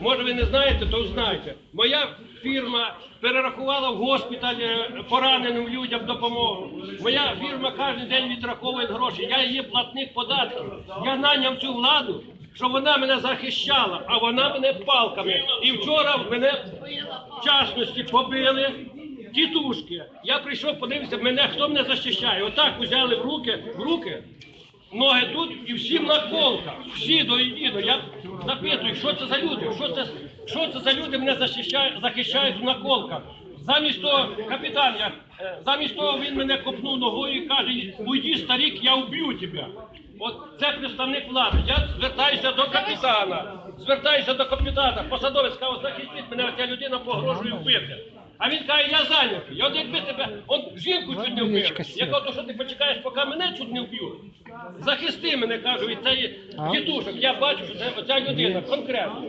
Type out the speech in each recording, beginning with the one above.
може ви не знаєте, то знаєте. Моя фірма перерахувала в госпіталь е, пораненим людям допомогу. Моя фірма кожен день відраховує гроші. Я є платник податків. Я наняв цю владу, щоб вона мене захищала, а вона мене палками. І вчора мене в частності побили. Тітушки, я прийшов, подивився, мене хто мене захищає. Отак взяли в руки, в руки, ноги тут і всім на колках. Всі до єдиного. Я запитую, що це за люди? Що це, що це за люди мене захищають, захищають на колках? Замість того, капітан, я, е, замість того він мене копнув ногою і каже, уйди, старик, я вб'ю тебе. От це представник влади. Я звертаюся до капітана. Звертаюся до капітана. Посадовець каже, захистіть мене, ця людина погрожує вбити. А він каже, я зайнятий. От якби тебе, он жінку чуть не вбив. Я кажу, то що ти почекаєш, поки мене чуть не вб'ють? Захисти мене, кажу, від цієї дідушок. Я бачу, що це оця людина конкретно.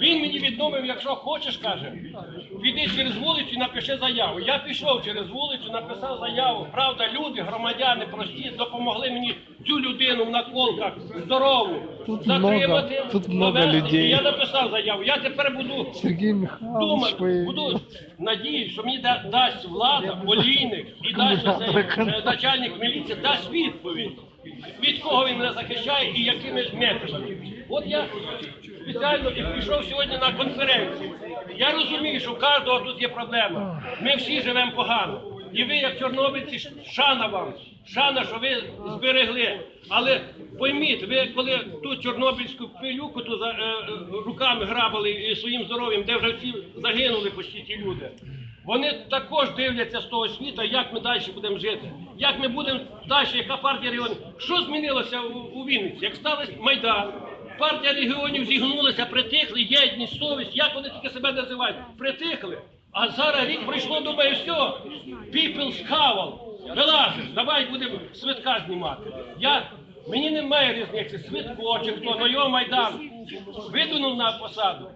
Він мені відмовив, якщо хочеш, каже, піди через вулицю і напиши заяву. Я пішов через вулицю, написав заяву. Правда, люди, громадяни прості, допомогли мені цю людину в наколках здорову Тут затримати. много- тут много людей. Я написав заяву. Я тепер буду Михайлович, думати, вы... буду надіюсь, що мені да- дасть влада, олійник і дасть е, начальник міліції, дасть відповідь. Від кого він мене захищає і якими методами. От я спеціально і прийшов сьогодні на конференцію. Я розумію, що в кожного тут є проблема. Ми всі живемо погано. І ви, як чорнобильці, шана вам. Шана, що ви зберегли. Але пойміть, ви коли ту чорнобильську пилюку ту е, е, руками грабили і своїм здоров'ям, де вже всі загинули почти ті люди. Вони також дивляться з того світу, як ми далі будемо жити, як ми будемо далі, яка партія регіонів. Що змінилося у, Вінниці? Як сталося Майдан, партія регіонів зігнулася, притихли, єдність, совість, як вони тільки себе називають, притихли. А зараз рік пройшло, думаю, все, people's cowl, вилазиш, давай будемо свитка знімати. Я, мені немає різниці, свитко чи хто, но його Майдан видунув на посаду.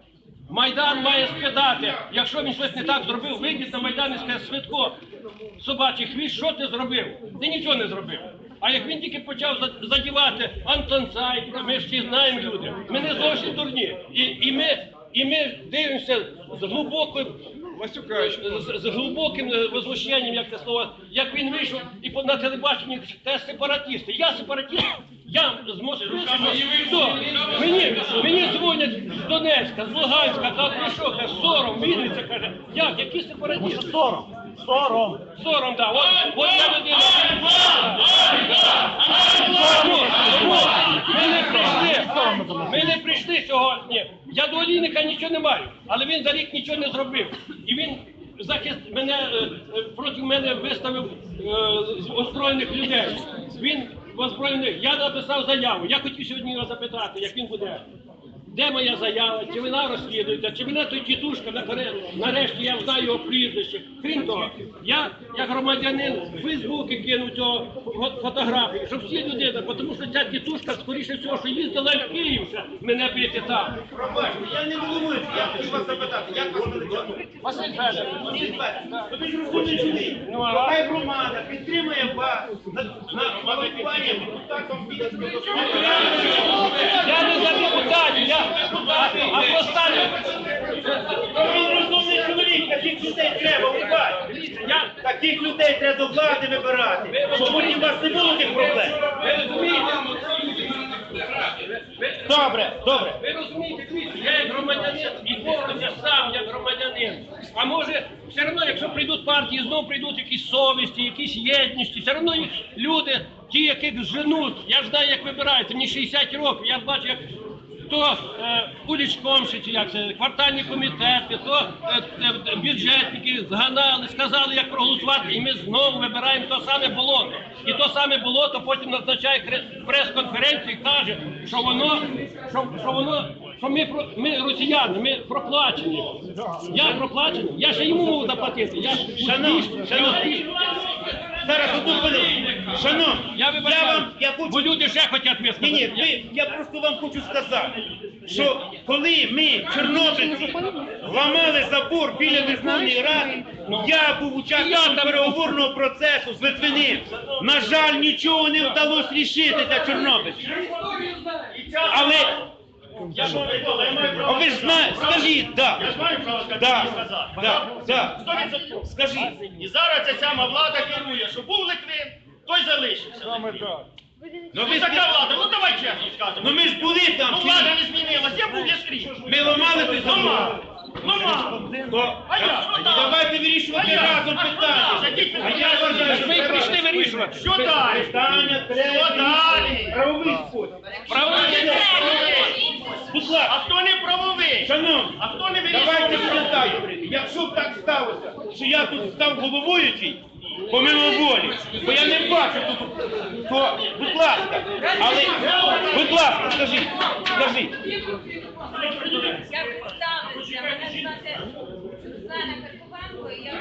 Майдан має спитати, якщо він щось не так зробив, вийдіть на Майдан і скаже, Свитко, собачий хвіст, що ти зробив? Ти нічого не зробив. А як він тільки почав задівати Антон Цайт, ми ж всі знаємо люди, ми не зовсім дурні. І, і, ми, і ми дивимося з глибокою з, з глибоким возмущенням, як це слово, як він вийшов і на телебаченні те сепаратісти. Я сепаратист, я з Москви. Хто? Мені, мені дзвонять Донецька, з Луганська, та ти що, каже, сором, Вінниця каже, як, які сепаратісти? Сором, сором. Сором, да, от, от я людина. Тому Ми не прийшли, ми не прийшли сьогодні. Я до Олійника нічого не маю, але він за рік нічого не зробив. І він захист мене е, е, проти мене виставив е, з озброєних людей. Він озброєний. Я написав заяву. Я хотів сьогодні його запитати, як він буде. Де моя заява? Чи вона розслідується? Чи мене той тітушка наперед? Нарешті я знаю його прізвище. Крім того, я як громадянин в Фейсбуці кинув цього фотографію, щоб всі люди, тому що ця тітушка, скоріше всього, що їздила в Київ ще мене бити там. Пробачте, я не головуючий, я хочу вас запитати, як вас величати? Василь Федорович. Ви ж чоловік. Ну, Хай громада підтримує вас на, на голосування депутатом Я не за депутатів, я а, а поставлю. Він розумний чоловік, таких людей треба вибрати. Я Таких людей треба до влади вибирати, щоб потім у вас не було тих проблем. ви розумієте? Добре, добре. Ви розумієте, дивіться, я як громадянин і борюся сам як громадянин. А може, все одно, якщо прийдуть партії, знову прийдуть якісь совісті, якісь єдності, все одно люди, ті, яких женуть, я ж знаю, як вибирають, мені 60 років, я бачу, як то е, улічкомші, чи як це, квартальні комітети, то е, е, бюджетники зганали, сказали, як проголосувати, і ми знову вибираємо то саме болото. І то саме болото потім назначає прес-конференцію і каже, що воно, що, що воно, що ми, ми росіяни, ми проплачені. Я проплачений, я ще йому можу заплатити. Я шановні. успішний. Зараз одну хвилину. Шановні, Я я вам, я бо люди ще хочуть Ні, висказати. ні, ви, я просто вам хочу сказати, що коли ми, чорнобильці, ламали забор біля Верховної Ради, я був учасником переговорного процесу з Литвиним. На жаль, нічого не вдалося рішити для чорнобильців. Але Я Що? А ви ж знаєте, скажіть, да. Я право сказати, Да, що сказати. да, да. Скажіть. І зараз ця сама влада керує, що був Литвин, той залишився. Ну Ну ви така влада, ну давай чесно скажемо. ну ми ж були там, Ну влада не змінилась, я був яскрізь. Ми ламали той Ну ну. То, А я, що тоді давайте вирішувати А я? разом А питання. А я вважаю, що це прийшли вирішувати. Що далі? Питання треба Що далі? правовий спосіб. Правильно. Будь А хто не правовий? шановні, А хто не давайте вирішує? спитаємо. Якщо б так сталося, що я тут став головуючий, помимо волі, то, будь ласка, але, будь ласка, скажіть, скажіть. Я представлюся, мене звати Руслана Харковенко, і я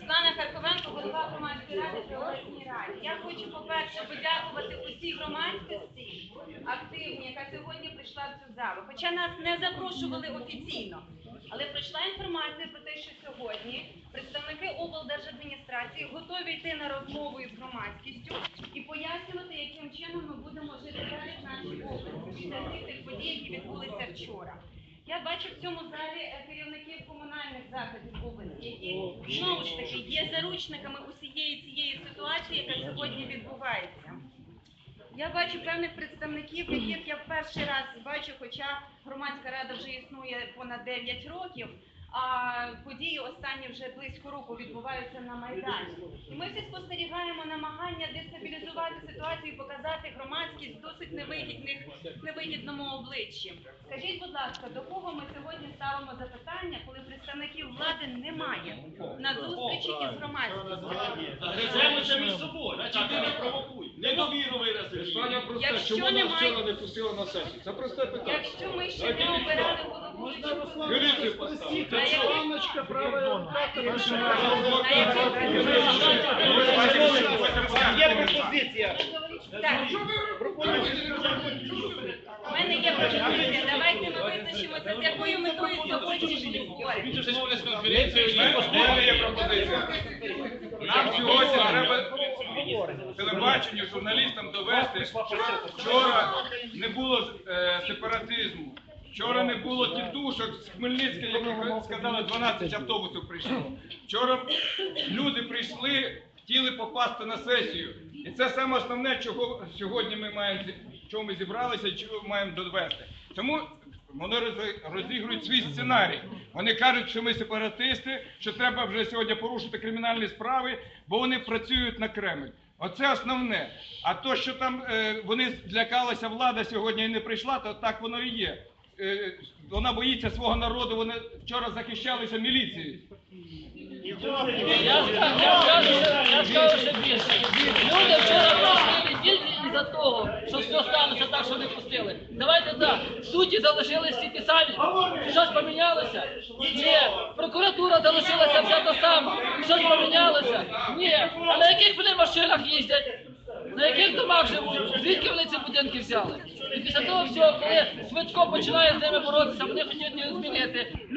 Руслана Харковенко, голова громадської ради при обласній раді. Я хочу, по-перше, подякувати усій громадськості активній, яка сьогодні прийшла в цю залу. Хоча нас не запрошували офіційно. Але прийшла інформація про те, що сьогодні представники облдержадміністрації готові йти на розмову із громадськістю і пояснювати, яким чином ми будемо жити далі в нашій області після всіх тих подій, які відбулися вчора. Я бачу в цьому залі е, керівників комунальних закладів області, які знову ж таки є заручниками усієї цієї ситуації, яка сьогодні відбувається. Я бачу певних представників, яких я в перший раз бачу, хоча громадська рада вже існує понад 9 років, а події останні вже близько року відбуваються на Майдані. І ми всі спостерігаємо намагання дестабілізувати ситуацію і показати громадськість досить невигідних, невигідному обличчі. Скажіть, будь ласка, до кого ми сьогодні ставимо запитання, коли представників влади немає на зустрічі із громадськістю? Гриземося між собою, значить ти не провокуй. Недовіру виразили. Питання просте, Якщо чому нас немає- вчора не пустили на сесію? Це просте питання. Якщо ми ще не обирали голову Юрій, поставте. на яких Є пропозиція. Так, у мене є пропозиція. Давайте ми визначимося, з якою метою є пропозиція. Нам сьогодні треба телебаченню, журналістам довести, що вчора не було е, сепаратизму. Вчора не було тітушок з Хмельницька, які сказали, 12 автобусів прийшло. Вчора люди прийшли, хотіли попасти на сесію. І це саме основне, чого сьогодні ми маємо чого ми зібралися, і чого маємо довести. Тому вони розігрують свій сценарій. Вони кажуть, що ми сепаратисти, що треба вже сьогодні порушити кримінальні справи, бо вони працюють на Кремль. Оце основне. А то, що там е, вони злякалася влада сьогодні і не прийшла, то так воно і є. Е, вона боїться свого народу, вони вчора захищалися міліцією. Я я скажу ще більше. Люди вчора із-за того, що все сталося так, що не пустили. Давайте так, судді залишились всі ті самі. Щось помінялося? Ні. Прокуратура залишилася вся та сама. Щось помінялося? Ні. А на яких вони машинах їздять? На яких домах живуть? Звідки вони ці будинки взяли? І після того всього, коли Свитко починає з ними боротися, вони їх змінити.